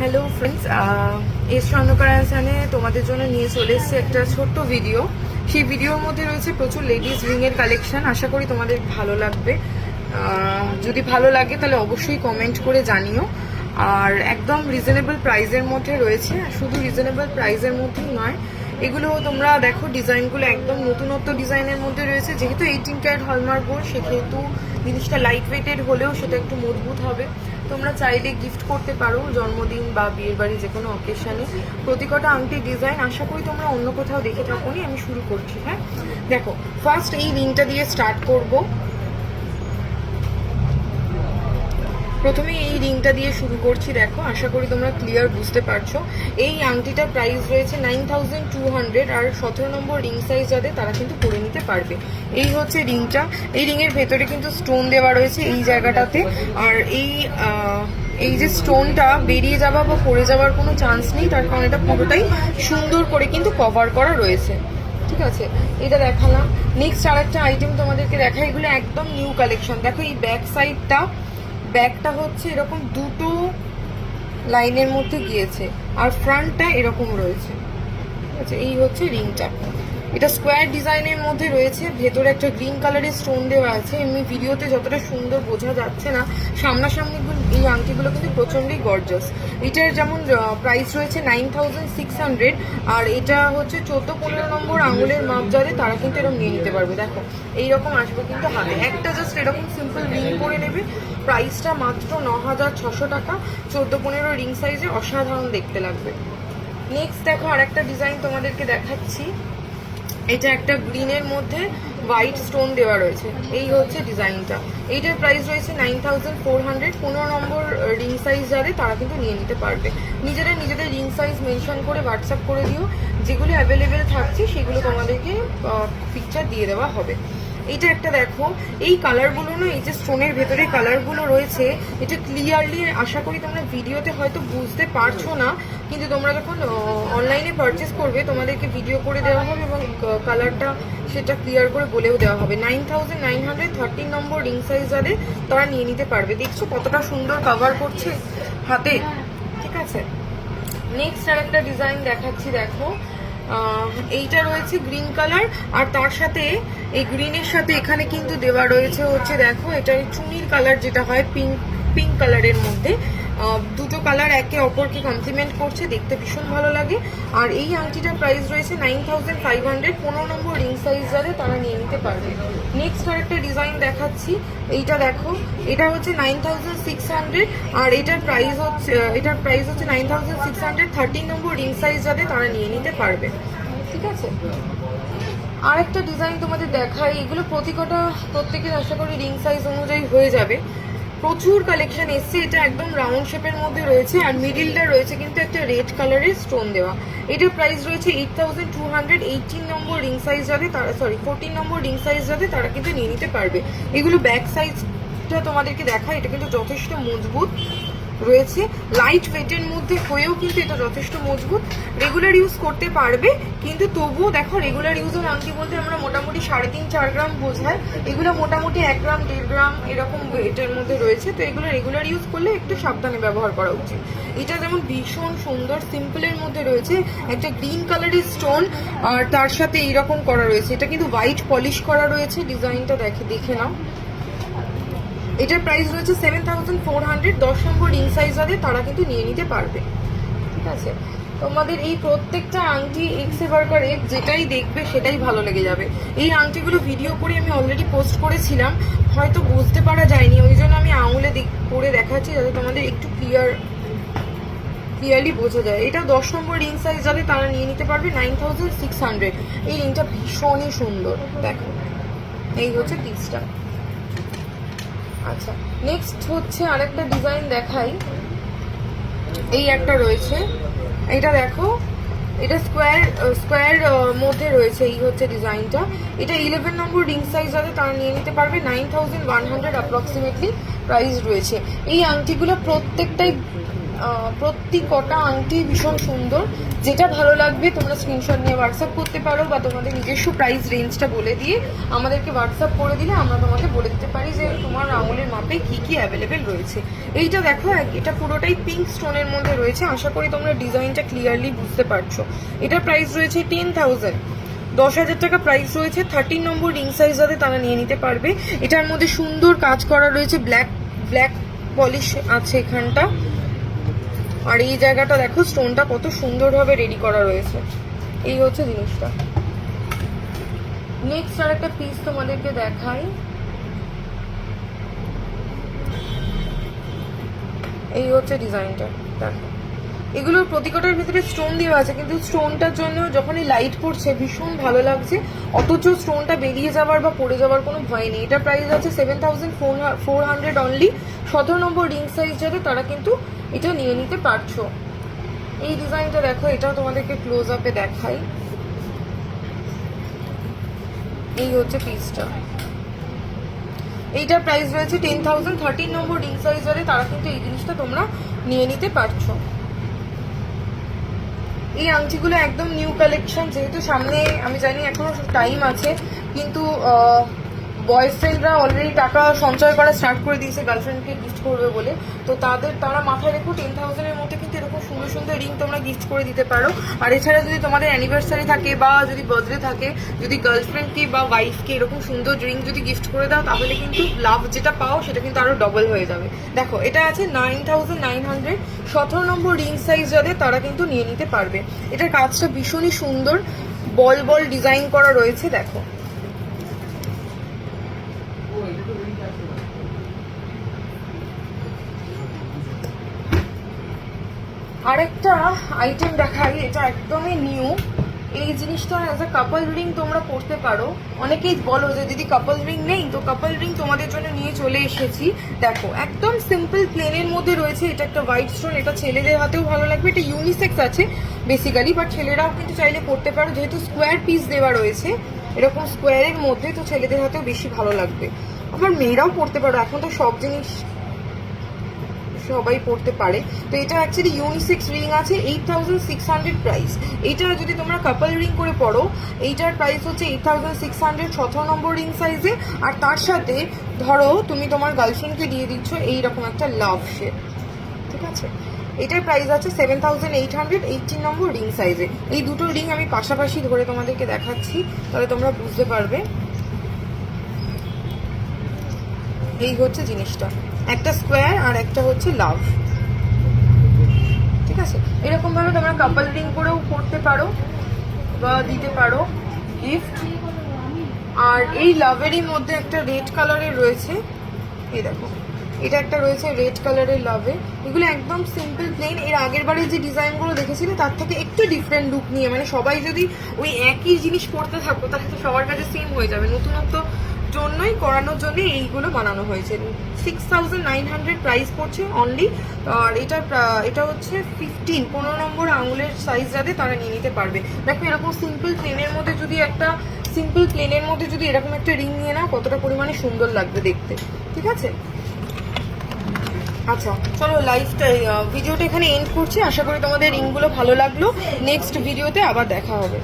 Hello friends S চন্দ্রকারায়সানে তোমাদের জন্য নিয়ে চলে এসেছে একটা ছোট্ট ভিডিও সেই ভিডিওর মধ্যে রয়েছে প্রচুর লেডিস রিংয়ের কালেকশান আশা করি তোমাদের ভালো লাগবে। যদি ভালো লাগে, তাহলে অবশ্যই কমেন্ট করে জানিও। আর একদম রিজনেবল প্রাইজের মধ্যে রয়েছে। শুধু রিজনেবল প্রাইজের মধ্যেই নয়, এগুলো তোমরা দেখো ডিজাইনগুলো একদম নতুনত্ব ডিজাইনের মধ্যে রয়েছে। যেহেতু এইটিন ক্যারেট হলমার্ক বোর্ড, সেহেতু জিনিসটা লাইট ওয়েটেড হলেও সেটা একটু মজবুত হবে। তোমরা চাইলে গিফট করতে পারো, জন্মদিন বা বিয়ের বাড়ি যে কোনো অকেশনে প্রতিকটা আংটি ডিজাইন আশা করি তোমরা অন্য কোথাও দেখে থাকো আমি শুরু করছি হ্যাঁ? দেখো ফার্স্ট এই রিংটা দিয়ে স্টার্ট করব। প্রথমে এই রিংটা দিয়ে শুরু করছি, দেখো, আশা করি তোমরা ক্লিয়ার বুঝতে পারছ। এই আংটিটার প্রাইস রয়েছে নাইন থাউজেন্ড টু হান্ড্রেড আর সতেরো নম্বর রিং সাইজ যাদের, তারা কিন্তু পরে নিতে পারবে। এই হচ্ছে রিংটা এই রিংয়ের ভেতরে কিন্তু স্টোন দেওয়া রয়েছে এই জায়গাটাতে। আর এই এই যে স্টোনটা বেরিয়ে যাওয়া বা পড়ে যাওয়ার কোনো চান্স নেই, তার কারণ এটা পুরোটাই সুন্দর করে কিন্তু কভার করা রয়েছে। ঠিক আছে? এটা দেখালাম। নেক্সট আরেকটা আইটেম তোমাদেরকে দেখা এগুলো একদম নিউ কালেকশন দেখো, এই ব্যাক সাইডটা ব্যাকটা হচ্ছে এরকম দুটো লাইনের মধ্যে গিয়েছে, আর ফ্রন্টটা এরকম রয়েছে। ঠিক আছে এই হচ্ছে রিংটা এটা স্কোয়ার ডিজাইনের মধ্যে রয়েছে, ভেতরে একটা গ্রিন কালারের স্টোন দেওয়া আছে। এমনি ভিডিওতে যতটা সুন্দর বোঝা যাচ্ছে না, সামনাসামনি এই আংটিগুলো কিন্তু প্রচণ্ডই গর্জাস এটার যেমন প্রাইস রয়েছে নাইন থাউজেন্ড সিক্স হান্ড্রেড আর এটা হচ্ছে চোদ্দ পনেরো নম্বর আঙুলের মাপ যাদের তারা কিন্তু এরকম নিয়ে নিতে পারবে। দেখো, এইরকম আসবে কিন্তু হাতে। একটা জাস্ট এরকম সিম্পল রিং করে নেবে। প্রাইসটা মাত্র ন হাজার ছশো টাকা। চোদ্দ পনেরো রিং সাইজে অসাধারণ দেখতে লাগবে। নেক্সট দেখো আর একটা ডিজাইন তোমাদেরকে দেখাচ্ছি। এটা একটা গ্রিনের মধ্যে হোয়াইট স্টোন দেওয়া রয়েছে। এই হচ্ছে ডিজাইনটা এইটার প্রাইস রয়েছে নাইন থাউজেন্ড ফোর হান্ড্রেড পনেরো নম্বর রিং সাইজ যাদের তারা কিন্তু নিয়ে নিতে পারবে। নিজেরা নিজেদের রিং সাইজ মেনশন করে হোয়াটসঅ্যাপ করে দিও। যেগুলো অ্যাভেলেবেল থাকছে, সেগুলো তোমাদেরকে পিকচার দিয়ে দেওয়া হবে। এইটা একটা দেখো, এই কালারগুলো না, এই যে স্টোনের ভেতরে কালারগুলো রয়েছে, এটা ক্লিয়ারলি আশা করি তোমরা ভিডিওতে হয়তো বুঝতে পারছ না, কিন্তু তোমরা যখন অনলাইনে পারচেস করবে, তোমাদেরকে ভিডিও করে দেওয়া হবে এবং কালারটা সেটা ক্লিয়ার করে বলেও দেওয়া হবে। নাইন থাউজেন্ড নাইন হান্ড্রেড নম্বর রিং সাইজ যাদের, তারা নিয়ে নিতে পারবে। দেখছ কতটা সুন্দর কভার করছে হাতে? ঠিক আছে? নেক্সট আর একটা ডিজাইন দেখাচ্ছি, দেখো। এইটা রয়েছে গ্রিন কালার আর তার সাথে এই গ্রিনের সাথে এখানে কিন্তু দেওয়া রয়েছে হচ্ছে দেখো এটা চুনির কালার যেটা হয় পিঙ্ক পিঙ্ক কালারের মধ্যে। দুটো কালার একে অপরকে কমপ্লিমেন্ট করছে, দেখতে ভীষণ ভালো লাগে। আর এই আংটিটার প্রাইস রয়েছে নাইন থাউজেন্ড ফাইভ হান্ড্রেড পনেরো নম্বর রিং সাইজ যাদের, তারা নিয়ে নিতে পারবে। নেক্সট আরেকটা ডিজাইন দেখাচ্ছি। এইটা দেখো, এটা হচ্ছে নাইন থাউজেন্ড সিক্স হান্ড্রেড আর এটার প্রাইস হচ্ছে এটার প্রাইস হচ্ছে nine thousand six hundred thirteen নম্বর রিং সাইজ যাদের, তারা নিয়ে নিতে পারবে। ঠিক আছে? আরেকটা ডিজাইন তোমাদের দেখাই। এগুলো প্রতিকটা প্রত্যেকের আশা করি রিং সাইজ অনুযায়ী হয়ে যাবে। প্রচুর কালেকশন এসছে, এটা একদম রাউন্ড শেপের মধ্যে রয়েছে আর মিডিলটা রয়েছে কিন্তু একটা রেড কালারের স্টোন দেওয়া। এটার প্রাইস রয়েছে eight thousand two hundred eighteen নম্বর রিং সাইজ যাবে তারা সরি ফোরটিন নম্বর রিং সাইজ যাবে তারা কিন্তু নিয়ে নিতে পারবে। এগুলো ব্যাক সাইজটা তোমাদেরকে দেখা এটা কিন্তু যথেষ্ট মজবুত। রয়েছে। লাইট ওয়েটের মধ্যে হয়েও কিন্তু এটা যথেষ্ট মজবুত। রেগুলার ইউজ করতে পারবে, কিন্তু তবুও দেখো রেগুলার ইউজের আংটি বলতে আমরা মোটামুটি সাড়ে তিন, চার গ্রাম বোঝায়। এগুলো মোটামুটি এক গ্রাম, দেড় গ্রাম এরকম ওয়েটের মধ্যে রয়েছে। তো এগুলো রেগুলার ইউজ করলে একটু সাবধানে ব্যবহার করা উচিত। এটা যেমন ভীষণ সুন্দর সিম্পলের মধ্যে রয়েছে। একটা গ্রিন কালারের স্টোন আর তার সাথে এইরকম করা রয়েছে। এটা কিন্তু হোয়াইট পলিশ করা রয়েছে। ডিজাইনটা দেখে দেখে নাও। এটার প্রাইস রয়েছে সেভেন থাউজেন্ড ফোর হান্ড্রেড দশ নম্বর রিং সাইজ যাদের তারা কিন্তু নিয়ে নিতে পারবে। ঠিক আছে? তোমাদের এই প্রত্যেকটা আংটি এক্স এভারকার এর যেটাই দেখবে সেটাই ভালো লেগে যাবে। এই আংটিগুলো ভিডিও করে আমি অলরেডি পোস্ট করেছিলাম, হয়তো বুঝতে পারা যায়নি, ওই জন্য আমি আঙুলে করে দেখাচ্ছি যাতে তোমাদের একটু ক্লিয়ার ক্লিয়ারলি বোঝা যায়। এটা দশ নম্বর রিং সাইজ যাবে তারা নিয়ে নিতে পারবে নাইন থাউজেন্ড সিক্স হান্ড্রেড এই রিংটা ভীষণই সুন্দর। দেখো, এই হচ্ছে পিসটা আচ্ছা। নেক্সট হচ্ছে আরেকটা ডিজাইন দেখাই। এই একটা রয়েছে। এটা দেখো, এটা স্কোয়ার স্কোয়ার মধ্যে রয়েছে এই হচ্ছে ডিজাইনটা এটা ইলেভেন নম্বর রিং সাইজ আছে, তারা নিয়ে নিতে পারবে nine thousand one hundred approximately price রয়েছে। এই আংটিগুলো প্রত্যেকটাই আহ, প্রত্যেক কটা আংটি ভীষণ সুন্দর। যেটা ভালো লাগবে তোমরা স্ক্রিনশট নিয়ে হোয়াটসঅ্যাপ করতে পারো বা তোমাদের নিজস্ব প্রাইস রেঞ্জটা বলে দিয়ে আমাদেরকে হোয়াটসঅ্যাপ করে দিলে আমরা তোমাকে বলে দিতে পারি যে তোমার আঙুলের মাপে কি কি অ্যাভেলেবেল রয়েছে। এইটা দেখো এটা পুরোটাই পিঙ্ক স্টোনের মধ্যে রয়েছে। আশা করি তোমরা ডিজাইনটা ক্লিয়ারলি বুঝতে পারছ। এটার প্রাইস রয়েছে টেন থাউজেন্ড দশ হাজার টাকা প্রাইস রয়েছে। থার্টিন নম্বর রিং সাইজ যাতে তারা নিয়ে নিতে পারবে। এটার মধ্যে সুন্দর কাজ করা রয়েছে। ব্ল্যাক ব্ল্যাক পলিশ আছে এখানটা। আর এই জায়গাটা দেখো স্টোনটা কত সুন্দরভাবে রেডি করা রয়েছে। এই হচ্ছে জিনিসটা। নেক্সট আর একটা পিস তোমাদেরকে দেখাই। এই হচ্ছে ডিজাইনটা দেখো। এগুলোর প্রতিকটার ভিতরে স্টোন দেওয়া আছে, কিন্তু স্টোনটার জন্য যখনই লাইট পড়ছে, ভীষণ ভালো লাগছে। অথচ স্টোনটা বেরিয়ে যাওয়ার বা পড়ে যাওয়ার কোনো ভয় নেই। এটা প্রাইস আছে seven thousand four hundred only সতেরো নম্বর রিং সাইজ যাতে তারা কিন্তু এটা নিয়ে নিতে পারছ। এই ডিজাইনটা দেখো, এটাও তোমাদেরকে ক্লোজ আপে দেখাই। এই হচ্ছে পিসটা এইটার প্রাইস রয়েছে ten thousand thirteen number ring সাইজারে তারা কিন্তু এই জিনিসটা তোমরা নিয়ে নিতে পারছ। এই আংটিগুলো একদম নিউ কালেকশন যেহেতু সামনে, আমি জানি এখনও টাইম আছে, কিন্তু বয়ফ্রেন্ডরা অলরেডি টাকা সঞ্চয় করা স্টার্ট করে দিয়েছে গার্লফ্রেন্ডকে গিফট করবে বলে। তো তাদের, তারা মাথায় রেখো টেন থাউজেন্ডের মধ্যে কিন্তু এরকম সুন্দর সুন্দর রিং তোমরা গিফট করে দিতে পারো। আর এছাড়া যদি তোমাদের অ্যানিভার্সারি থাকে বা যদি বার্থডে থাকে, যদি গার্লফ্রেন্ডকে বা ওয়াইফকে এরকম সুন্দর রিং যদি গিফট করে দাও, তাহলে কিন্তু লাভ যেটা পাও, সেটা কিন্তু আরও ডবল হয়ে যাবে। দেখো, এটা আছে নাইন থাউজেন্ড নাইন হান্ড্রেড সতেরো নম্বর রিং সাইজ যাদের, তারা কিন্তু নিয়ে নিতে পারবে। এটার কাজটা ভীষণই সুন্দর। বল বল ডিজাইন করা রয়েছে, দেখো। আরেকটা আইটেম দেখাই, এটা একদমই নিউ এই জিনিসটা অ্যাজ আ কাপল রিং তোমরা পড়তে পারো। অনেকেই বলো যে, দিদি কাপল রিং নেই, তো কাপল রিং তোমাদের জন্য নিয়ে চলে এসেছি। দেখো, একদম সিম্পল প্লেনের মধ্যে রয়েছে, এটা একটা হোয়াইট স্টোন এটা ছেলেদের হাতেও ভালো লাগবে, এটা ইউনিসেক্স আছে বেসিক্যালি বাট ছেলেরাও কিন্তু চাইলে পড়তে পারো, যেহেতু স্কোয়ার পিস দেওয়া রয়েছে, এরকম স্কোয়ারের মধ্যে তো ছেলেদের হাতেও বেশি ভালো লাগবে। আবার মেয়েরাও পড়তে পারো, এখন তো সব জিনিস সবাই পড়তে পারে। তো এটা অ্যাকচুয়ালি ইউনিসেক্স রিং আছে eight thousand six hundred price এইটা যদি তোমরা কাপল রিং করে পড়ো, এইটার প্রাইস হচ্ছে এইট থাউজেন্ড সিক্স হান্ড্রেড সতেরো নম্বর রিং সাইজে আর তার সাথে ধরো, তুমি তোমার গার্লফ্রেন্ডকে দিয়ে দিচ্ছ এইরকম একটা লাভ শেপ ঠিক আছে? এটার প্রাইস আছে seven thousand eight hundred eighteen নম্বর রিং সাইজে এই দুটো রিং আমি পাশাপাশি ধরে তোমাদেরকে দেখাচ্ছি, তাহলে তোমরা বুঝতে পারবে। এই হচ্ছে জিনিসটা। একটা স্কোয়ার আর একটা হচ্ছে লাভ। ঠিক আছে? এরকম ভাবে তোমরা কাপল রিং করেও করতে পারো বা দিতে পারো গিফট আর এই লাভেরই মধ্যে একটা রেড কালারের রয়েছে। এই দেখো, এটা একটা রয়েছে রেড কালারের লাভে এগুলো একদম সিম্পল প্লেন এর আগের বারে যে ডিজাইনগুলো দেখেছিলে, তার থেকে একটু ডিফারেন্ট লুক নিয়ে। মানে সবাই যদি ওই একই জিনিস পড়তে থাকো, তাহলে তো সবার কাছে সেম হয়ে যাবে। নতুনত্ব জন্যই করানোর জন্য এইগুলো বানানো হয়েছে। Six thousand nine hundred price পড়ছে অনলি আর এটা এটা হচ্ছে ফিফটিন পনেরো নম্বর আঙুলের সাইজ যাতে তারা নিয়ে নিতে পারবে। দেখো এরকম সিম্পল প্লেনের মধ্যে যদি একটা সিম্পল প্লেনের মধ্যে যদি এরকম একটা রিং নিয়ে নাও, কতটা পরিমাণে সুন্দর লাগবে দেখতে। ঠিক আছে? আচ্ছা চলো লাইভটা ভিডিওটা এখানে এন্ড করছি। আশা করি তোমাদের রিংগুলো ভালো লাগল। নেক্সট ভিডিওতে আবার দেখা হবে।